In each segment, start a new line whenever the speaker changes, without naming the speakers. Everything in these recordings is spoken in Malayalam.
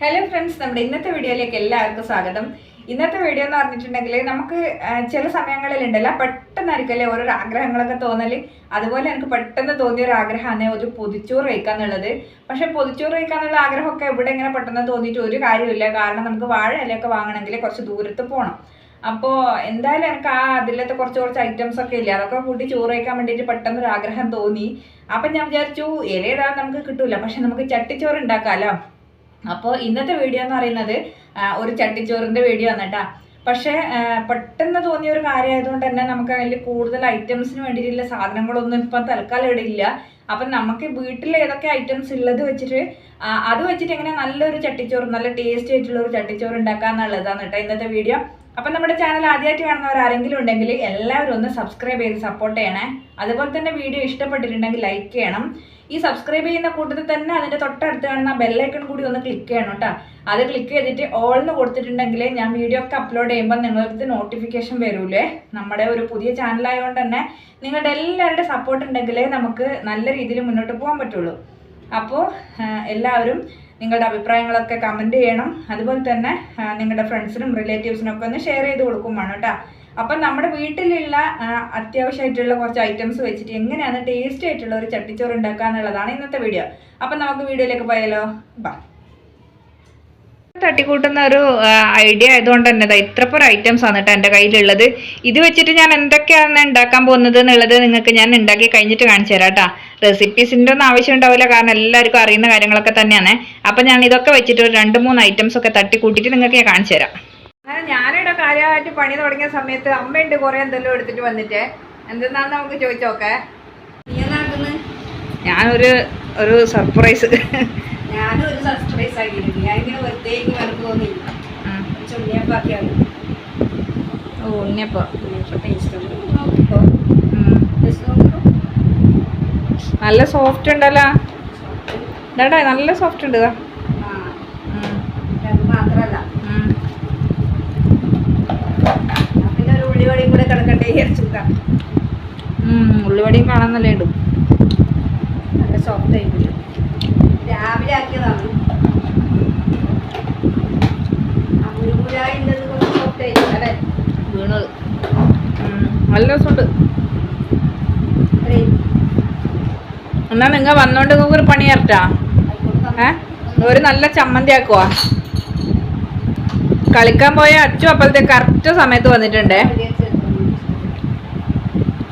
ഹലോ ഫ്രണ്ട്സ് നമ്മുടെ ഇന്നത്തെ വീഡിയോയിലേക്ക് എല്ലാവർക്കും സ്വാഗതം. ഇന്നത്തെ വീഡിയോ എന്ന് പറഞ്ഞിട്ടുണ്ടെങ്കിൽ നമുക്ക് ചില സമയങ്ങളിൽ ഉണ്ടല്ലോ പെട്ടെന്നായിരിക്കല്ലേ ഓരോ ആഗ്രഹങ്ങളൊക്കെ തോന്നൽ അതുപോലെ എനിക്ക് പെട്ടെന്ന് തോന്നിയ ഒരു ആഗ്രഹമാണ് ഒരു പൊതിച്ചോറ് കഴിക്കാന്നുള്ളത് പക്ഷെ പൊതിച്ചോറ് കഴിക്കാന്നുള്ള ആഗ്രഹമൊക്കെ ഇവിടെ ഇങ്ങനെ പെട്ടെന്ന് തോന്നിയിട്ട് ഒരു കാര്യമില്ല കാരണം നമുക്ക് വാഴ ഇലയൊക്കെ വാങ്ങണമെങ്കിൽ കുറച്ച് ദൂരത്ത് പോകണം. അപ്പോൾ എന്തായാലും എനിക്ക് ആ അതിലത്തെ കുറച്ച് കുറച്ച് ഐറ്റംസ് ഒക്കെ ഇല്ലേ അതൊക്കെ കൂട്ടി ചോറ് കഴിക്കാൻ വേണ്ടിയിട്ട് പെട്ടെന്ന് ഒരു ആഗ്രഹം തോന്നി. അപ്പം ഞാൻ വിചാരിച്ചു ഇല നമുക്ക് കിട്ടൂല. പക്ഷെ നമുക്ക് ചട്ടിച്ചോറ് ഉണ്ടാക്കാമല്ലോ. അപ്പോൾ ഇന്നത്തെ വീഡിയോ എന്ന് പറയുന്നത് ഒരു ചട്ടിച്ചോറിന്റെ വീഡിയോ ആണ് കേട്ടോ പക്ഷേ പെട്ടെന്ന് തോന്നിയ ഒരു കാര്യമായതുകൊണ്ട് തന്നെ നമുക്ക് അതിൽ കൂടുതൽ ഐറ്റംസിന് വേണ്ടിയിട്ടുള്ള സാധനങ്ങളൊന്നും ഇപ്പം തൽക്കാലം ഇവിടെ ഇല്ല. അപ്പം നമുക്ക് വീട്ടിൽ ഏതൊക്കെ ഐറ്റംസ് ഉള്ളത് വെച്ചിട്ട് അത് വെച്ചിട്ട് എങ്ങനെ നല്ലൊരു ചട്ടിച്ചോറ് നല്ല ടേസ്റ്റി ആയിട്ടുള്ള ഒരു ചട്ടിച്ചോറ് ഉണ്ടാക്കാന്നുള്ളതാണ് കേട്ടോ ഇന്നത്തെ വീഡിയോ അപ്പം നമ്മുടെ ചാനൽ ആദ്യമായിട്ട് കാണുന്നവർ ആരെങ്കിലും ഉണ്ടെങ്കിൽ എല്ലാവരും ഒന്ന് സബ്സ്ക്രൈബ് ചെയ്ത് സപ്പോർട്ട് ചെയ്യണേ. അതുപോലെ തന്നെ വീഡിയോ ഇഷ്ടപ്പെട്ടിട്ടുണ്ടെങ്കിൽ ലൈക്ക് ചെയ്യണം. ഈ സബ്സ്ക്രൈബ് ചെയ്യുന്ന കൂട്ടത്തിൽ തന്നെ അതിന്റെ തൊട്ടടുത്ത് കാണുന്ന ബെല്ലൈക്കൺ കൂടി ഒന്ന് ക്ലിക്ക് ചെയ്യണം കേട്ടോ അത് ക്ലിക്ക് ചെയ്തിട്ട് ഓൾ എന്ന് കൊടുത്തിട്ടുണ്ടെങ്കിൽ ഞാൻ വീഡിയോ ഒക്കെ അപ്ലോഡ് ചെയ്യുമ്പോൾ നിങ്ങൾക്ക് നോട്ടിഫിക്കേഷൻ വരൂലേ. നമ്മുടെ ഒരു പുതിയ ചാനലായതുകൊണ്ട് തന്നെ നിങ്ങളുടെ എല്ലാവരുടെ സപ്പോർട്ട് ഉണ്ടെങ്കിലേ നമുക്ക് നല്ല രീതിയിൽ മുന്നോട്ട് പോകാൻ പറ്റുള്ളൂ. അപ്പോൾ എല്ലാവരും നിങ്ങളുടെ അഭിപ്രായങ്ങളൊക്കെ കമന്റ് ചെയ്യണം. അതുപോലെ തന്നെ നിങ്ങളുടെ ഫ്രണ്ട്സിനും റിലേറ്റീവ്സിനും ഒക്കെ ഒന്ന് ഷെയർ ചെയ്ത് കൊടുക്കും വേണം കേട്ടോ. അപ്പം നമ്മുടെ വീട്ടിലുള്ള അത്യാവശ്യമായിട്ടുള്ള കുറച്ച് ഐറ്റംസ് വെച്ചിട്ട് എങ്ങനെയാണ് ടേസ്റ്റ് ആയിട്ടുള്ള ഒരു ചട്ടിച്ചോറ് ഉണ്ടാക്കുക എന്നുള്ളതാണ് ഇന്നത്തെ വീഡിയോ അപ്പം നമുക്ക് വീഡിയോയിലേക്ക് പോയാലോ. ബാ തട്ടിക്കൂട്ടുന്ന ഒരു ഐഡിയ ആയതുകൊണ്ട് തന്നെ ഇത്ര പേർ ഐറ്റംസ് ആണ് കേട്ടോ എന്റെ കയ്യിലുള്ളത്. ഇത് വെച്ചിട്ട് ഞാൻ എന്തൊക്കെയാണ് ഉണ്ടാക്കാൻ പോകുന്നത് എന്നുള്ളത് നിങ്ങൾക്ക് ഞാൻ ഉണ്ടാക്കി കഴിഞ്ഞിട്ട് കാണിച്ചു തരാം കേട്ടോ റെസിപ്പീസിന്റെ ഒന്നും ആവശ്യം ഉണ്ടാവില്ല കാരണം എല്ലാവർക്കും അറിയുന്ന കാര്യങ്ങളൊക്കെ തന്നെയാണ്. അപ്പം ഞാൻ ഇതൊക്കെ വെച്ചിട്ട് ഒരു രണ്ട് മൂന്ന് ഐറ്റംസ് ഒക്കെ തട്ടിക്കൂട്ടിയിട്ട് നിങ്ങൾക്ക് ഞാൻ കാണിച്ചു തരാം. അങ്ങനെ ഞാനിവിടെ കാര്യമായിട്ട് പണി തുടങ്ങിയ സമയത്ത് അമ്മയുണ്ട് കുറേ എന്തെല്ലാം എടുത്തിട്ട് വന്നിട്ട്. എന്തെന്നാന്ന് നമുക്ക് ചോദിച്ചോക്കെ
നീ എന്നാക്കുന്നത്
ഞാനൊരു ഒരു സർപ്രൈസ്
ഞാനും ഒരു സർപ്രൈസ് ആക്കിയിട്ടുണ്ട്. ഞാൻ ഇങ്ങനെ വെറുതെ വരക്ക് തോന്നിയില്ല ചുണ്ണിയപ്പാക്കിയാണ്
ഓ ഉണ്ണിയപ്പോ.
ഉണ്ട്
നല്ല സോഫ്റ്റ് ഉണ്ടല്ലോ. നല്ല സോഫ്റ്റ് ഉണ്ട് ഇതാ.
പിന്നെ ഒരു ഉള്ളിവടിയും കൂടെ കിടക്കട്ടെ വിചാരിച്ചിട്ടാ
ഉം. ഉള്ളിവടിയും കാണാൻ നല്ല ഇടും.
നല്ല സോഫ്റ്റ് ആയിട്ടില്ല രാവിലെ ആക്കിയതാണ്
വീണത്. നല്ല രസമുണ്ട്. എന്നാ നിങ്ങ വന്നോണ്ട് ഒരു പണി
ഇറട്ടാ
ഏ? ഒരു നല്ല ചമ്മന്തി ആക്കുവാ. കളിക്കാൻ പോയ അച്ചു അപ്പോഴത്തെ കറക്റ്റ് സമയത്ത് വന്നിട്ടുണ്ടേ.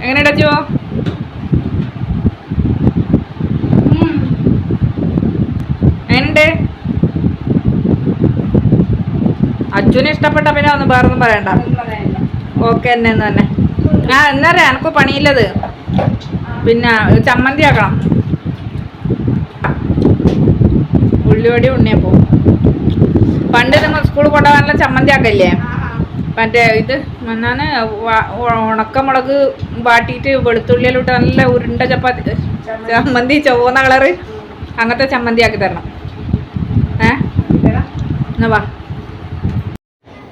എങ്ങനെയുണ്ട് അച്ചു? എങ്ങനെയുണ്ട് അച്ഛന് ഇഷ്ടപ്പെട്ട പിന്നെ ഒന്നും വേറൊന്നും പറയണ്ട. ഓക്കെ തന്നെ എന്ന് തന്നെ ആ എന്നറിയാം എനക്ക് പണിയില്ലത്. പിന്നെ ചമ്മന്തി ആക്കണം. ഉള്ളിവടി ഉണ്ണിയപ്പോ പണ്ട് നിങ്ങൾ സ്കൂളിൽ കൊണ്ടുപോകാനുള്ള ചമ്മന്തി ആക്കല്ലേ മറ്റേ ഇത് എന്നാണ് ഉണക്കമുളക് വാട്ടിയിട്ട് വെളുത്തുള്ളിയിലോട്ട് നല്ല ഉരുണ്ട ചപ്പാത്തി ചമ്മന്തി ചുവന്ന കളറ് അങ്ങനത്തെ ചമ്മന്തി ആക്കി തരണം.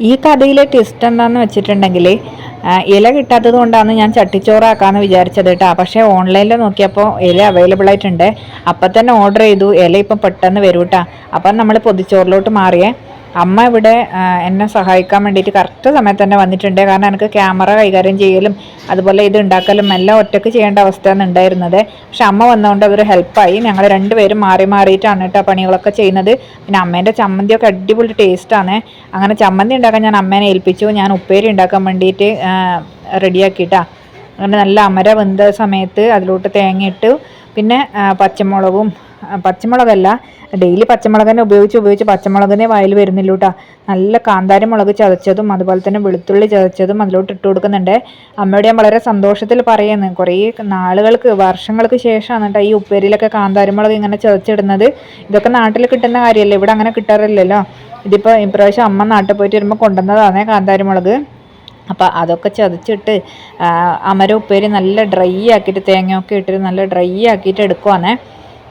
ഈ കഥയിലെ ട്വിസ്റ്റ് എന്താന്ന് വെച്ചിട്ടുണ്ടെങ്കിൽ ഇല കിട്ടാത്തത് കൊണ്ടാണ് ഞാൻ ചട്ടിച്ചോറാക്കാന്ന് വിചാരിച്ചത് കേട്ടോ. പക്ഷേ ഓൺലൈനിൽ നോക്കിയപ്പോൾ ഇല അവൈലബിൾ ആയിട്ടുണ്ട്. അപ്പം തന്നെ ഓർഡർ ചെയ്തു. ഇല ഇപ്പം പെട്ടെന്ന് വരും കേട്ടോ അപ്പം നമ്മൾ പൊതിച്ചോറിലോട്ട് മാറിയേ. അമ്മ ഇവിടെ എന്നെ സഹായിക്കാൻ വേണ്ടിയിട്ട് കറക്റ്റ് സമയത്ത് തന്നെ വന്നിട്ടുണ്ട്. കാരണം എനിക്ക് ക്യാമറ കൈകാര്യം ചെയ്യലും അതുപോലെ ഇത് ഉണ്ടാക്കലും എല്ലാം ഒറ്റയ്ക്ക് ചെയ്യേണ്ട അവസ്ഥയാണ് ഉണ്ടായിരുന്നത്. പക്ഷെ അമ്മ വന്നതുകൊണ്ട് അതൊരു ഹെൽപ്പായി ഞങ്ങൾ രണ്ടുപേരും മാറി മാറിയിട്ടാണ് കേട്ടോ പണികളൊക്കെ ചെയ്യുന്നത്. പിന്നെ അമ്മേന്റെ ചമ്മന്തിയൊക്കെ അടിപൊളി ടേസ്റ്റാണ് അങ്ങനെ ചമ്മന്തി ഉണ്ടാക്കാൻ ഞാൻ അമ്മേനെ ഏൽപ്പിച്ചു. ഞാൻ ഉപ്പേരി ഉണ്ടാക്കാൻ വേണ്ടിയിട്ട് റെഡിയാക്കിയിട്ടാണ് അങ്ങനെ നല്ല അമര വെന്ത സമയത്ത് അതിലോട്ട് തേങ്ങ ഇട്ടു. പിന്നെ പച്ചമുളകും പച്ചമുളകല്ല ഡെയിലി പച്ചമുളക് തന്നെ ഉപയോഗിച്ച് ഉപയോഗിച്ച് പച്ചമുളകിനെ വായിൽ വരുന്നില്ല കേട്ടോ നല്ല കാന്താരി മുളക് ചതച്ചതും അതുപോലെ തന്നെ വെളുത്തുള്ളി ചതച്ചതും അതിലോട്ട് ഇട്ട് കൊടുക്കുന്നുണ്ട്. അമ്മയോട് ഞാൻ വളരെ സന്തോഷത്തിൽ പറയുന്നത് കുറേ നാളുകൾക്ക് വർഷങ്ങൾക്ക് ശേഷമാണ് കേട്ടോ ഈ ഉപ്പേരിയിലൊക്കെ കാന്താരി മുളക് ഇങ്ങനെ ചതച്ചിടുന്നത്. ഇതൊക്കെ നാട്ടിൽ കിട്ടുന്ന കാര്യമല്ലേ ഇവിടെ അങ്ങനെ കിട്ടാറില്ലല്ലോ. ഇതിപ്പോൾ ഇപ്രാവശ്യം അമ്മ നാട്ടിൽ പോയിട്ട് വരുമ്പോൾ കൊണ്ടുവന്നതാണ് കാന്താരി മുളക്. അപ്പോൾ അതൊക്കെ ചതച്ചിട്ട് അമര ഉപ്പേരി നല്ല ഡ്രൈ ആക്കിയിട്ട് തേങ്ങയൊക്കെ ഇട്ടിട്ട് നല്ല ഡ്രൈ ആക്കിയിട്ട് എടുക്കുവാണേ.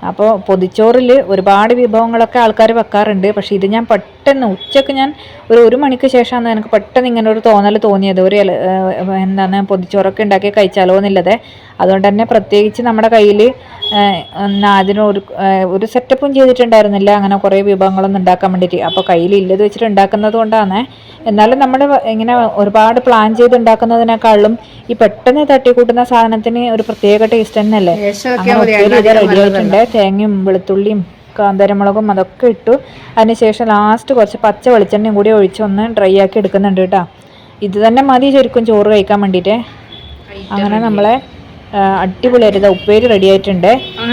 അപ്പോൾ പൊതിച്ചോറിൽ ഒരുപാട് വിഭവങ്ങളൊക്കെ ആൾക്കാർ വെക്കാറുണ്ട്. പക്ഷേ ഇത് ഞാൻ പെട്ടെന്ന് ഉച്ചയ്ക്ക് ഞാൻ ഒരു ഒരു മണിക്ക് ശേഷമാണ് എനിക്ക് പെട്ടെന്ന് ഇങ്ങനെ ഒരു തോന്നൽ തോന്നിയത് ഒരു എന്താണ് പൊതിച്ചോറൊക്കെ ഉണ്ടാക്കി കഴിച്ചാലോ എന്നുള്ളത്. അതുകൊണ്ട് തന്നെ പ്രത്യേകിച്ച് നമ്മുടെ കയ്യിൽ അതിന് ഒരു ഒരു സെറ്റപ്പും ചെയ്തിട്ടുണ്ടായിരുന്നില്ല. അങ്ങനെ കുറേ വിഭവങ്ങളൊന്നും ഉണ്ടാക്കാൻ വേണ്ടിയിട്ട്. അപ്പോൾ കയ്യിൽ ഇല്ലത് വെച്ചിട്ട് ഉണ്ടാക്കുന്നത് കൊണ്ടാണ്. എന്നാലും നമ്മൾ ഇങ്ങനെ ഒരുപാട് പ്ലാൻ ചെയ്ത് ഉണ്ടാക്കുന്നതിനേക്കാളും ഈ പെട്ടെന്ന് തട്ടിക്കൂട്ടുന്ന സാധനത്തിന് ഒരു പ്രത്യേക ടേസ്റ്റ് തന്നെയല്ലേ? റെഡി ആയിട്ടുണ്ട്. തേങ്ങയും വെളുത്തുള്ളിയും കാന്താരമുളകും അതൊക്കെ ഇട്ടു. അതിനുശേഷം ലാസ്റ്റ് കുറച്ച് പച്ച വെളിച്ചെണ്ണയും കൂടി ഒഴിച്ച് ഒന്ന് ഡ്രൈ ആക്കി എടുക്കുന്നുണ്ട് കേട്ടോ. ഇത് തന്നെ മതി ശരിക്കും ചോറ് കഴിക്കാൻ വേണ്ടിയിട്ട്. അങ്ങനെ നമ്മളെ അടിപൊളിയായിട്ട് ഉപ്പേരി റെഡി ആയിട്ടുണ്ട്.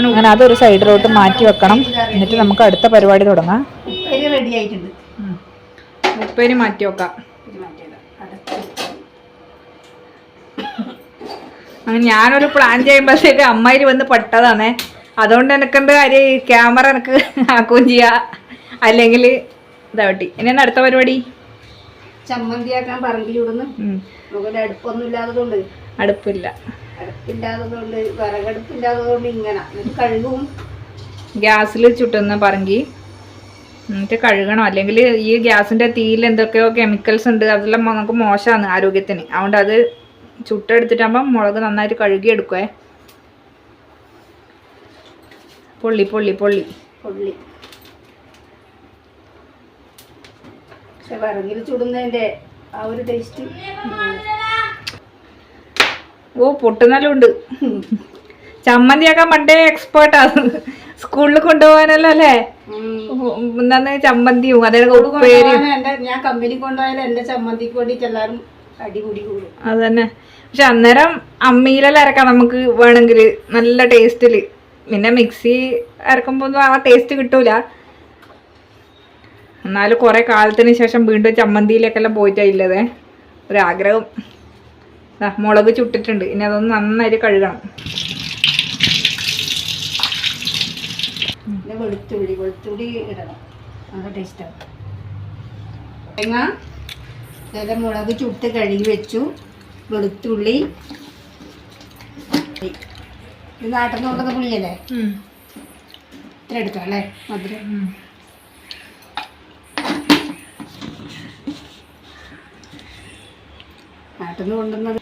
അങ്ങനെ
അതൊരു സൈഡിലോട്ട് മാറ്റി വെക്കണം. എന്നിട്ട് നമുക്ക് അടുത്ത പരിപാടി തുടങ്ങാം.
ഉപ്പേരി റെഡി ആയിട്ടുണ്ട്.
ഉപ്പേരി മാറ്റി വെക്കാം. അങ്ങനെ ഞാനൊരു പ്ലാൻ ചെയ്യുമ്പോഴത്തേക്ക് അമ്മായി വന്ന് പെട്ടതാണേ. അതുകൊണ്ട് എനിക്കെന്ത് കാര്യം? ഈ ക്യാമറ എനിക്ക് ആക്കുകയും ചെയ്യാം. അല്ലെങ്കിൽ ഇതാവട്ടി ഇനി അടുത്ത പരിപാടി?
ചമ്മന്തിയാക്കാൻ
ആക്കാൻ
പറഞ്ഞു അടുപ്പൊന്നും ഇല്ലാത്തതുകൊണ്ട്.
അടുപ്പില്ല.
അടുപ്പില്ലാത്തതുകൊണ്ട് വിറകടുപ്പില്ലാത്തതുകൊണ്ട് ഇങ്ങനെ. എന്നിട്ട് കഴുകും.
ഗ്യാസിൽ ചുട്ടുന്ന പറങ്കി. എന്നിട്ട് കഴുകണം. അല്ലെങ്കിൽ ഈ ഗ്യാസിന്റെ തീയിൽ എന്തൊക്കെയോ കെമിക്കൽസ് ഉണ്ട്. അതെല്ലാം നമുക്ക് മോശമാണ് ആരോഗ്യത്തിന്. അതുകൊണ്ട് അത് ചുട്ടെടുത്തിട്ടാകുമ്പോൾ മുളക് നന്നായിട്ട് കഴുകി എടുക്കുവേ പൊള്ളി പൊള്ളി പൊള്ളി.
പൊള്ളി. പക്ഷെ വിറകിൽ ചുടുന്നതിന്റെ ആ ഒരു ടേസ്റ്റ്
ഓ പൊട്ടുന്നെല്ലാം ഉണ്ട് ചമ്മന്തിയാക്കാൻ പണ്ടേ എക്സ്പേർട്ടാണ് സ്കൂളിൽ കൊണ്ടുപോകാനല്ലോ? അല്ലേ? എന്താന്ന് ചമ്മന്തിയും അതായത് ഉപ്പേരിയും.
ഞാൻ കമ്പനി കൊണ്ടുപോയാലും എന്റെ ചമ്മന്തിക്ക് വേണ്ടിട്ട് എല്ലാരും കൂടും
അത് തന്നെ പക്ഷെ അന്നേരം അമ്മിയിലെല്ലാം അരക്കാം നമുക്ക് വേണമെങ്കിൽ. നല്ല ടേസ്റ്റിൽ പിന്നെ മിക്സി അരക്കുമ്പോൾ ഒന്നും ആ ടേസ്റ്റ് കിട്ടൂല. എന്നാലും കൊറേ കാലത്തിന് ശേഷം വീണ്ടും ചമ്മന്തിയിലേക്കെല്ലാം പോയിട്ടില്ലതേ ഒരാഗ്രഹം. മുളക് ചുട്ടിട്ടുണ്ട്. ഇനി അതൊന്ന് നന്നായിട്ട് കഴുകണം.
വെളുത്തുള്ളി വെളുത്തുള്ളി ഇടണം. നല്ല ടേസ്റ്റാണ് തേങ്ങ നല്ല മുളക് ചുട്ട് കഴുകി വെച്ചു. വെളുത്തുള്ളി. ഇത് നാട്ടിൽ നിന്ന് കൊടുക്കുന്ന പുളിയല്ലേ ഇത്ര എടുക്കാം അല്ലേ? മധുരം. നാട്ടിൽ നിന്ന് കൊണ്ടുവന്നത്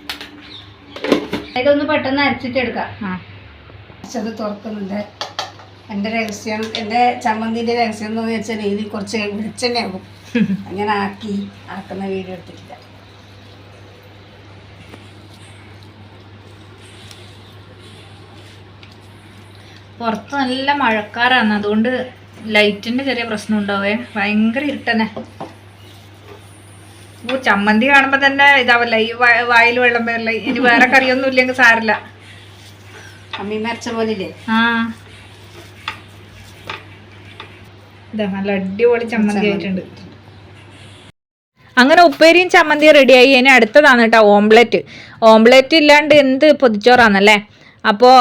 ഇതൊന്ന് പെട്ടെന്ന് അരച്ചിട്ട് എടുക്കാം.
ആ.
അത് തുറക്കുന്നുണ്ട്. എന്റെ രഹസ്യം എന്റെ ചമ്മന്തിന്റെ രഹസ്യം എന്ന് വെച്ചാൽ ഇതിൽ കുറച്ച് വെളിച്ചെണ്ണയാകും അങ്ങനെ ആക്കി ആക്കുന്ന വീഡിയോ എടുത്തിട്ടില്ല.
പുറത്ത് നല്ല മഴക്കാറാണ്. അതുകൊണ്ട് ലൈറ്റിന്റെ ചെറിയ പ്രശ്നം ഉണ്ടാവേ. ഭയങ്കര ഇരുട്ടനെ ചമ്മന്തി കാണുമ്പോ തന്നെ ഇതാവല്ല ഈ വായിൽ വെള്ളം വരില്ല ഇനി വേറെ കറിയൊന്നും ഇല്ലെങ്കിൽ സാരില്ല.
അമ്മി മരച്ച പോലെ
ആ. ഇതാ നല്ല അടിപൊളി ചമ്മന്തി ആയിട്ടുണ്ട്. അങ്ങനെ ഉപ്പേരിയും ചമ്മന്തിയും റെഡിയായി. ഇനി അടുത്തതാണ് കേട്ടോ ഓംലെറ്റ്. ഓംലെറ്റ് ഇല്ലാണ്ട് എന്ത് പൊതിച്ചോറാന്നല്ലേ? അപ്പോൾ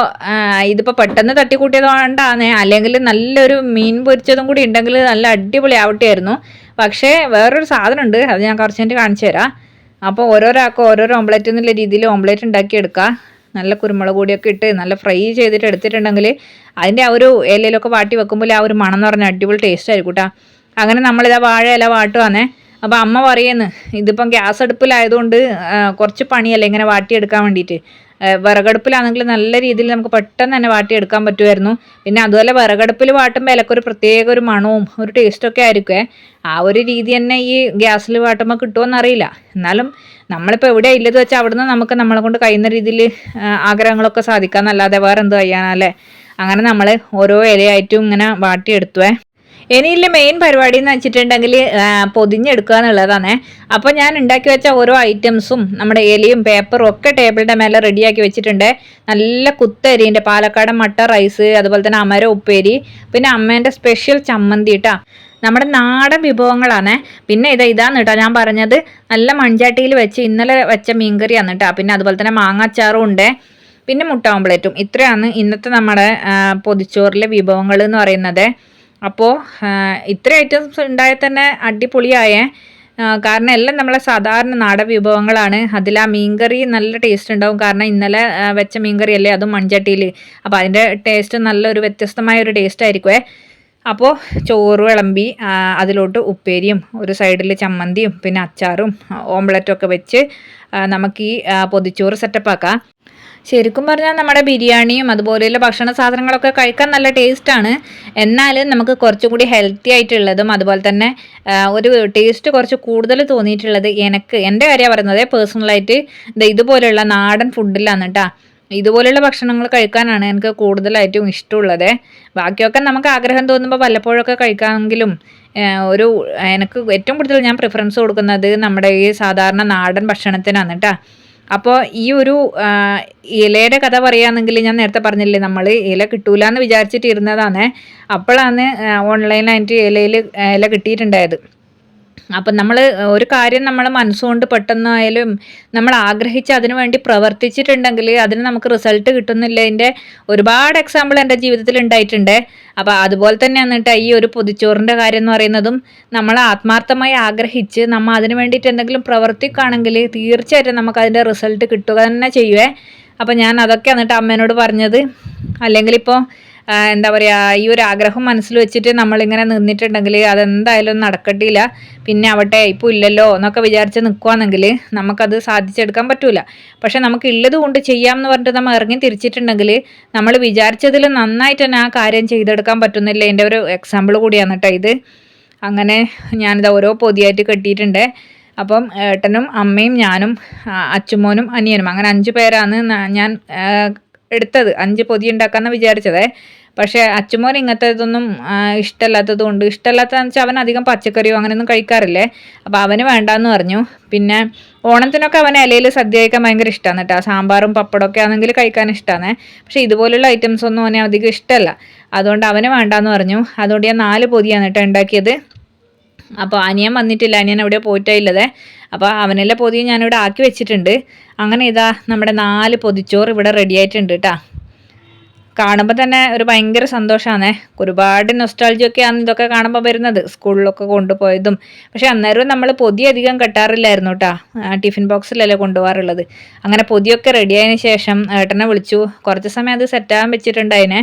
ഇതിപ്പോൾ പെട്ടെന്ന് തട്ടിക്കൂട്ടിയത് കൊണ്ടാണ് അല്ലെങ്കിൽ നല്ലൊരു മീൻ പൊരിച്ചതും കൂടി ഉണ്ടെങ്കിൽ നല്ല അടിപൊളി ആവട്ടെയായിരുന്നു പക്ഷേ വേറൊരു സാധനം ഉണ്ട് അത് ഞാൻ കുറച്ച് കഴിഞ്ഞ് കാണിച്ചു തരാം. അപ്പോൾ ഓരോരാൾക്കും ഓരോരോ ഓംലെറ്റ് എന്നുള്ള രീതിയിൽ ഓംലേറ്റ് ഉണ്ടാക്കി എടുക്കുക നല്ല കുരുമുളക് കൂടിയൊക്കെ ഇട്ട് നല്ല ഫ്രൈ ചെയ്തിട്ട് എടുത്തിട്ടുണ്ടെങ്കിൽ അതിന്റെ ആ ഒരു ഇലയിലൊക്കെ വാട്ടി വെക്കുമ്പോൾ ആ ഒരു മണം എന്ന് പറഞ്ഞാൽ അടിപൊളി ടേസ്റ്റ് ആയിരിക്കും കേട്ടോ അങ്ങനെ നമ്മളിതാ വാഴ ഇല വാട്ടുവാന്നേ. അപ്പോൾ അമ്മ പറയുന്നു ഇതിപ്പം ഗ്യാസ് അടുപ്പിലായതുകൊണ്ട് കുറച്ച് പണിയല്ലേ ഇങ്ങനെ വാട്ടിയെടുക്കാൻ വേണ്ടിയിട്ട്. വിറകടുപ്പിലാണെങ്കിൽ നല്ല രീതിയിൽ നമുക്ക് പെട്ടെന്ന് തന്നെ വാട്ടിയെടുക്കാൻ പറ്റുമായിരുന്നു. പിന്നെ അതുപോലെ വിറകടുപ്പിൽ വാട്ടുമ്പോൾ ഇലക്കൊരു പ്രത്യേക ഒരു മണവും ഒരു ടേസ്റ്റൊക്കെ ആയിരിക്കുമേ ആ ഒരു രീതി തന്നെ ഈ ഗ്യാസിൽ വാട്ടുമ്പോൾ കിട്ടുമെന്നറിയില്ല എന്നാലും നമ്മളിപ്പോൾ എവിടെ ഇല്ലത് വെച്ചാൽ അവിടുന്ന് നമുക്ക് നമ്മളെ കൊണ്ട് കഴിയുന്ന രീതിയിൽ ആഗ്രഹങ്ങളൊക്കെ സാധിക്കാമെന്നല്ലാതെ വേറെ എന്ത് ചെയ്യാനല്ലേ അങ്ങനെ നമ്മൾ ഓരോ ഇലയായിട്ടും ഇങ്ങനെ വാട്ടിയെടുത്തുവേ. ഇനിയില്ല മെയിൻ പരിപാടി എന്ന് വെച്ചിട്ടുണ്ടെങ്കിൽ പൊതിഞ്ഞെടുക്കുക എന്നുള്ളതാണ്. അപ്പോൾ ഞാൻ ഉണ്ടാക്കി വെച്ച ഓരോ ഐറ്റംസും നമ്മുടെ എലിയും പേപ്പറും ഒക്കെ ടേബിളിന്റെ മേലെ റെഡിയാക്കി വെച്ചിട്ടുണ്ട്. നല്ല കുത്തരിന്റെ പാലക്കാട് മട്ട റൈസ് അതുപോലെ തന്നെ അമര ഉപ്പേരി പിന്നെ അമ്മേന്റെ സ്പെഷ്യൽ ചമ്മന്തി കേട്ടോ നമ്മുടെ നാടൻ വിഭവങ്ങളാണ്. പിന്നെ ഇത് ഇതാണ് കേട്ടോ ഞാൻ പറഞ്ഞത്. നല്ല മൺചാട്ടിയിൽ വെച്ച് ഇന്നലെ വെച്ച മീൻകറിയാണ് കേട്ടോ പിന്നെ അതുപോലെ തന്നെ മാങ്ങാച്ചാറും ഉണ്ട്. പിന്നെ മുട്ട ഓംപ്ലേറ്റും ഇത്രയാണ് ഇന്നത്തെ നമ്മുടെ പൊതിച്ചോറിലെ വിഭവങ്ങൾ എന്ന് പറയുന്നത്. അപ്പോൾ ഇത്ര ഐറ്റംസ് ഉണ്ടായാൽ തന്നെ അടിപൊളിയായേ. കാരണം എല്ലാം നമ്മളെ സാധാരണ നാടൻ വിഭവങ്ങളാണ് അതിൽ ആ മീൻകറി നല്ല ടേസ്റ്റ് ഉണ്ടാവും. കാരണം ഇന്നലെ വെച്ച മീൻകറി അല്ലേ അതും മൺചട്ടിയിൽ. അപ്പോൾ അതിന്റെ ടേസ്റ്റ് നല്ലൊരു വ്യത്യസ്തമായ ഒരു ടേസ്റ്റ് ആയിരിക്കുമേ അപ്പോൾ ചോറ് വിളമ്പി അതിലോട്ട് ഉപ്പേരിയും ഒരു സൈഡിൽ ചമ്മന്തിയും പിന്നെ അച്ചാറും ഓംലറ്റും ഒക്കെ വെച്ച് നമുക്ക് ഈ പൊതിച്ചോറ് സെറ്റപ്പ് ആക്കാം. ശരിക്കും പറഞ്ഞാൽ നമ്മുടെ ബിരിയാണിയും അതുപോലെയുള്ള ഭക്ഷണ സാധനങ്ങളൊക്കെ കഴിക്കാൻ നല്ല ടേസ്റ്റാണ്. എന്നാൽ നമുക്ക് കുറച്ചും കൂടി ഹെൽത്തി ആയിട്ടുള്ളതും അതുപോലെ തന്നെ ഒരു ടേസ്റ്റ് കുറച്ച് കൂടുതൽ തോന്നിയിട്ടുള്ളത് എനിക്ക് എന്റെ കാര്യമാണ് പറയുന്നത്. പേഴ്സണലായിട്ട് ഇതുപോലെയുള്ള നാടൻ ഫുഡിലാണ് കേട്ടോ ഇതുപോലെയുള്ള ഭക്ഷണങ്ങൾ കഴിക്കാനാണ് എനിക്ക് കൂടുതലായിട്ടും ഇഷ്ടമുള്ളത്. ബാക്കിയൊക്കെ നമുക്ക് ആഗ്രഹം തോന്നുമ്പോൾ വല്ലപ്പോഴൊക്കെ കഴിക്കാമെങ്കിലും ഒരു എനിക്ക് ഏറ്റവും കൂടുതൽ ഞാൻ പ്രിഫറൻസ് കൊടുക്കുന്നത് നമ്മുടെ ഈ സാധാരണ നാടൻ ഭക്ഷണത്തിനാണ് കേട്ടോ അപ്പോൾ ഈ ഒരു ഇലയുടെ കഥ പറയുകയാണെങ്കിൽ ഞാൻ നേരത്തെ പറഞ്ഞില്ലേ നമ്മൾ ഇല കിട്ടൂല എന്ന് വിചാരിച്ചിട്ട് ഇരുന്നതാണ്. അപ്പോഴാണ് ഓൺലൈനായിട്ട് ഇലയിൽ ഇല കിട്ടിയിട്ടുണ്ടായത്. അപ്പം നമ്മൾ ഒരു കാര്യം നമ്മൾ മനസ്സുകൊണ്ട് പെട്ടെന്നായാലും നമ്മൾ ആഗ്രഹിച്ച് അതിനു വേണ്ടി പ്രവർത്തിച്ചിട്ടുണ്ടെങ്കിൽ അതിന് നമുക്ക് റിസൾട്ട് കിട്ടുന്നില്ല. എന്റെ ഒരുപാട് എക്സാമ്പിൾ എന്റെ ജീവിതത്തിൽ ഉണ്ടായിട്ടുണ്ട്. അപ്പോൾ അതുപോലെ തന്നെ കേട്ടോ ഈ ഒരു പൊതിച്ചോറിന്റെ കാര്യം എന്ന് പറയുന്നതും. നമ്മൾ ആത്മാർത്ഥമായി ആഗ്രഹിച്ച് നമ്മൾ അതിന് വേണ്ടിയിട്ട് എന്തെങ്കിലും പ്രവർത്തിക്കുകയാണെങ്കിൽ തീർച്ചയായിട്ടും നമുക്ക് അതിന്റെ റിസൾട്ട് കിട്ടുക തന്നെ ചെയ്യുവേ. അപ്പോൾ ഞാൻ അതൊക്കെ എന്നിട്ട് അമ്മേനോട് പറഞ്ഞത്. അല്ലെങ്കിൽ ഇപ്പോൾ എന്താ പറയുക ഈ ഒരു ആഗ്രഹം മനസ്സിൽ വെച്ചിട്ട് നമ്മളിങ്ങനെ നിന്നിട്ടുണ്ടെങ്കിൽ അതെന്തായാലും നടക്കട്ടില്ല. പിന്നെ ആവട്ടെ ഇപ്പോൾ ഇല്ലല്ലോ എന്നൊക്കെ വിചാരിച്ച് നിൽക്കുകയാണെങ്കിൽ നമുക്കത് സാധിച്ചെടുക്കാൻ പറ്റൂല. പക്ഷെ നമുക്ക് ഉള്ളത് കൊണ്ട് ചെയ്യാം എന്ന് പറഞ്ഞിട്ട് നമ്മൾ ഇറങ്ങി തിരിച്ചിട്ടുണ്ടെങ്കിൽ നമ്മൾ വിചാരിച്ചതിൽ നന്നായിട്ട് തന്നെ ആ കാര്യം ചെയ്തെടുക്കാൻ പറ്റുന്നില്ല? എന്റെ ഒരു എക്സാമ്പിൾ കൂടിയാണ് കേട്ടോ ഇത്. അങ്ങനെ ഞാനിത് ഓരോ പൊതിയായിട്ട് കെട്ടിയിട്ടുണ്ട്. അപ്പം ഏട്ടനും അമ്മയും ഞാനും അച്ചുമോനും അനിയനും അങ്ങനെ അഞ്ച് പേരാണ് ഞാൻ എടുത്തത്. അഞ്ച് പൊതി ഉണ്ടാക്കാമെന്ന് വിചാരിച്ചതേ. പക്ഷേ അച്ഛമോൻ ഇങ്ങനത്തെ ഇതൊന്നും ഇഷ്ടമല്ലാത്തത് കൊണ്ട് ഇഷ്ടമല്ലാത്തതെന്ന് വെച്ചാൽ അവൻ അധികം പച്ചക്കറിയോ അങ്ങനെയൊന്നും കഴിക്കാറില്ലേ? അപ്പോൾ അവന് വേണ്ടാന്ന് പറഞ്ഞു. പിന്നെ ഓണത്തിനൊക്കെ അവൻ ഇലയിൽ സദ്യ കഴിക്കാൻ ഭയങ്കര ഇഷ്ടമാണ് കേട്ടോ. സാമ്പാറും പപ്പടമൊക്കെ ആണെങ്കിൽ കഴിക്കാൻ ഇഷ്ടമാണ് പക്ഷേ ഇതുപോലുള്ള ഐറ്റംസ് ഒന്നും അവനെ അധികം ഇഷ്ടമല്ല. അതുകൊണ്ട് അവന് വേണ്ടാന്ന് പറഞ്ഞു. അതുകൊണ്ട് ഞാൻ നാല് പൊതിയാണ് കേട്ടോ ഉണ്ടാക്കിയത്. അപ്പോൾ അനിയൻ വന്നിട്ടില്ല. അനിയൻ എവിടെ പോയിട്ടില്ലതേ അപ്പോൾ അവനെല്ലാം പൊതി ഞാനിവിടെ ആക്കി വെച്ചിട്ടുണ്ട്. അങ്ങനെ ഇതാ നമ്മുടെ നാല് പൊതിച്ചോറ് ഇവിടെ റെഡി ആയിട്ടുണ്ട് കേട്ടോ കാണുമ്പോൾ തന്നെ ഒരു ഭയങ്കര സന്തോഷമാണ് ഒരുപാട് നൊസ്റ്റാൾജിയൊക്കെയാണ് ഇതൊക്കെ കാണുമ്പോൾ വരുന്നത്. സ്കൂളിലൊക്കെ കൊണ്ടുപോയതും. പക്ഷേ അന്നേരം നമ്മൾ പൊതി അധികം കെട്ടാറില്ലായിരുന്നു കേട്ടോ ടിഫിൻ ബോക്സിലല്ലേ കൊണ്ടുപോകാറുള്ളത്. അങ്ങനെ പൊതിയൊക്കെ റെഡിയായതിനു ശേഷം ഏട്ടനെ വിളിച്ചു. കുറച്ച് സമയം അത് സെറ്റാകാൻ വെച്ചിട്ടുണ്ടായിനെ.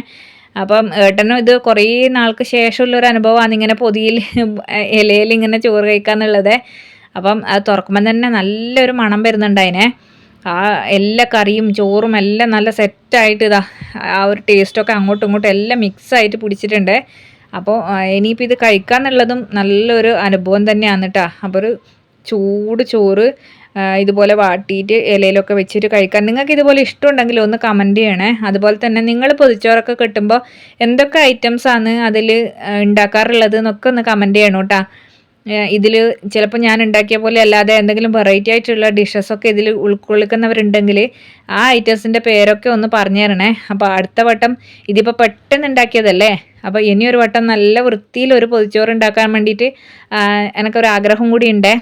അപ്പം ഏട്ടനും ഇത് കുറേ നാൾക്ക് ശേഷമുള്ള ഒരു അനുഭവമാണ് ഇങ്ങനെ പൊതിയിൽ ഇലയിൽ ഇങ്ങനെ ചോറ് കഴിക്കാന്നുള്ളത് അപ്പം അത് തുറക്കുമ്പം തന്നെ നല്ലൊരു മണം വരുന്നുണ്ട് അതിനെ. ആ എല്ലാ കറിയും ചോറും എല്ലാം നല്ല സെറ്റായിട്ട് ഇതാ ആ ഒരു ടേസ്റ്റൊക്കെ അങ്ങോട്ടും ഇങ്ങോട്ടും എല്ലാം മിക്സായിട്ട് പിടിച്ചിട്ടുണ്ട്. അപ്പോൾ ഇനിയിപ്പോൾ ഇത് കഴിക്കാന്നുള്ളതും നല്ലൊരു അനുഭവം തന്നെയാണ് കേട്ടോ. അപ്പോൾ ഒരു ചൂട് ചോറ് ഇതുപോലെ വാട്ടിയിട്ട് ഇലയിലൊക്കെ വെച്ചിട്ട് കഴിക്കാൻ. നിങ്ങൾക്ക് ഇതുപോലെ ഇഷ്ടമുണ്ടെങ്കിൽ ഒന്ന് കമന്റ് ചെയ്യണേ. അതുപോലെ തന്നെ നിങ്ങൾ പൊതിച്ചോറൊക്കെ കിട്ടുമ്പോൾ എന്തൊക്കെ ഐറ്റംസ് ആണ് അതിൽ ഉണ്ടാക്കാറുള്ളത് എന്നൊക്കെ ഒന്ന് കമന്റ് ചെയ്യണം കേട്ടോ. ഇതിൽ ചിലപ്പോൾ ഞാൻ ഉണ്ടാക്കിയ പോലെ അല്ലാതെ എന്തെങ്കിലും വെറൈറ്റി ആയിട്ടുള്ള ഡിഷസൊക്കെ ഇതിൽ ഉൾക്കൊള്ളിക്കുന്നവരുണ്ടെങ്കിൽ ആ ഐറ്റംസിന്റെ പേരൊക്കെ ഒന്ന് പറഞ്ഞു തരണേ. അപ്പോൾ അടുത്ത വട്ടം ഇതിപ്പോൾ പെട്ടെന്ന് ഉണ്ടാക്കിയതല്ലേ? അപ്പോൾ ഇനി ഒരു വട്ടം നല്ല വൃത്തിയിൽ ഒരു പൊതിച്ചോറ് ഉണ്ടാക്കാൻ വേണ്ടിയിട്ട് എനിക്കൊരാഗ്രഹം കൂടി ഉണ്ടേ.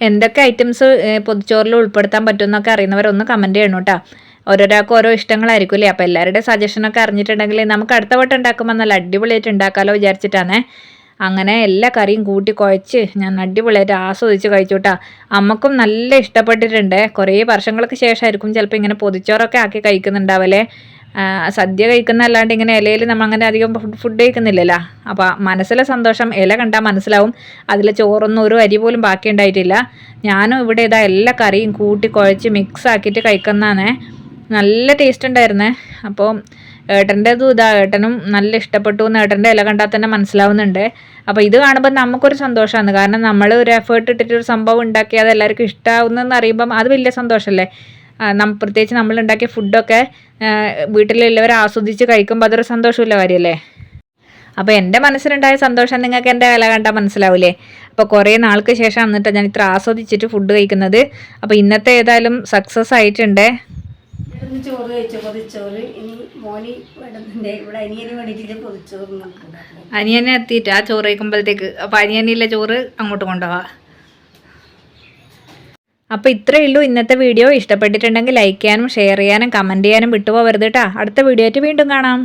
എന്തൊക്കെ ഐറ്റംസ് പൊതിച്ചോറിൽ ഉൾപ്പെടുത്താൻ പറ്റുമെന്നൊക്കെ അറിയുന്നവരൊന്ന് കമന്റ് ചെയ്യണം കേട്ടോ ഓരോരാൾക്ക് ഓരോ ഇഷ്ടങ്ങളായിരിക്കും അല്ലേ അപ്പോൾ എല്ലാവരുടെ സജഷനൊക്കെ അറിഞ്ഞിട്ടുണ്ടെങ്കിൽ നമുക്ക് അടുത്ത വട്ടം ഉണ്ടാക്കുമ്പോൾ നല്ല അടിപൊളിയായിട്ട് ഉണ്ടാക്കാമല്ലോ വിചാരിച്ചിട്ടാണേ. അങ്ങനെ എല്ലാ കറിയും കൂട്ടി കുഴച്ച് ഞാൻ അടിപൊളിയായിട്ട് ആസ്വദിച്ച് കഴിച്ചു കേട്ടോ അമ്മക്കും നല്ല ഇഷ്ടപ്പെട്ടിട്ടുണ്ട്. കുറേ വർഷങ്ങൾക്ക് ശേഷമായിരിക്കും ചിലപ്പോൾ ഇങ്ങനെ പൊതിച്ചോറൊക്കെ ആക്കി കഴിക്കുന്നുണ്ടാവല്ലേ സദ്യ കഴിക്കുന്ന അല്ലാണ്ട് ഇങ്ങനെ ഇലയിൽ നമ്മൾ അങ്ങനെ അധികം ഫുഡ് കഴിക്കുന്നില്ലല്ലോ. അപ്പോൾ മനസ്സിലെ സന്തോഷം ഇല കണ്ടാൽ മനസ്സിലാവും. അതിൽ ചോറൊന്നും ഒരു അരി പോലും ബാക്കി ഉണ്ടായിട്ടില്ല. ഞാനും ഇവിടെ ഇതാ എല്ലാ കറിയും കൂട്ടി കുഴച്ച് മിക്സ് ആക്കിയിട്ട് കഴിക്കുന്നതാണ്. നല്ല ടേസ്റ്റ് ഉണ്ടായിരുന്നേ. അപ്പോൾ ഏട്ടന്റെതും ഇതാ ഏട്ടനും നല്ല ഇഷ്ടപ്പെട്ടു എന്ന് ഏട്ടന്റെ ഇല കണ്ടാൽ തന്നെ മനസ്സിലാവുന്നുണ്ട്. അപ്പോൾ ഇത് കാണുമ്പോൾ നമുക്കൊരു സന്തോഷമാണ്. കാരണം നമ്മൾ ഒരു എഫേർട്ട് ഇട്ടിട്ട് ഒരു സംഭവം ഉണ്ടാക്കി അത് എല്ലാവർക്കും ഇഷ്ടമാവുന്നതെന്ന് അറിയുമ്പം അത് വലിയ സന്തോഷമല്ലേ? പ്രത്യേകിച്ച് നമ്മൾ ഉണ്ടാക്കിയ ഫുഡൊക്കെ വീട്ടിലുള്ളവർ ആസ്വദിച്ച് കഴിക്കുമ്പോൾ അതൊരു സന്തോഷമുള്ള കാര്യമല്ലേ അപ്പോൾ എന്റെ മനസ്സിലുണ്ടായ സന്തോഷം നിങ്ങൾക്ക് എന്റെ വില കണ്ടാൽ മനസ്സിലാവില്ലേ അപ്പോൾ കുറേ നാൾക്ക് ശേഷം എന്നിട്ട് ഞാൻ ഇത്ര ആസ്വദിച്ചിട്ട് ഫുഡ് കഴിക്കുന്നത്. അപ്പോൾ ഇന്നത്തെ ഏതായാലും സക്സസ് ആയിട്ടുണ്ട്.
ചോറ് കഴിച്ചു? പൊതിച്ചോറ്. ഇനി മോനി ഇവിടെ അനിയന് വേണ്ടിയിട്ട് പൊതിച്ചോറ് നമുക്ക് ഉണ്ടാക്കണം
അനിയനെ എത്തിയിട്ട് ആ ചോറ് കഴിക്കുമ്പോഴത്തേക്ക്. അപ്പോൾ അനിയനില്ല ചോറ് അങ്ങോട്ട് കൊണ്ടുപോവാം. അപ്പോൾ ഇത്രയേ ഉള്ളൂ ഇന്നത്തെ വീഡിയോ. ഇഷ്ടപ്പെട്ടിട്ടുണ്ടെങ്കിൽ ലൈക്ക് ചെയ്യാനും ഷെയർ ചെയ്യാനും കമന്റ് ചെയ്യാനും വിട്ടുപോകരുത് കേട്ടോ അടുത്ത വീഡിയോ ആയിട്ട് വീണ്ടും കാണാം.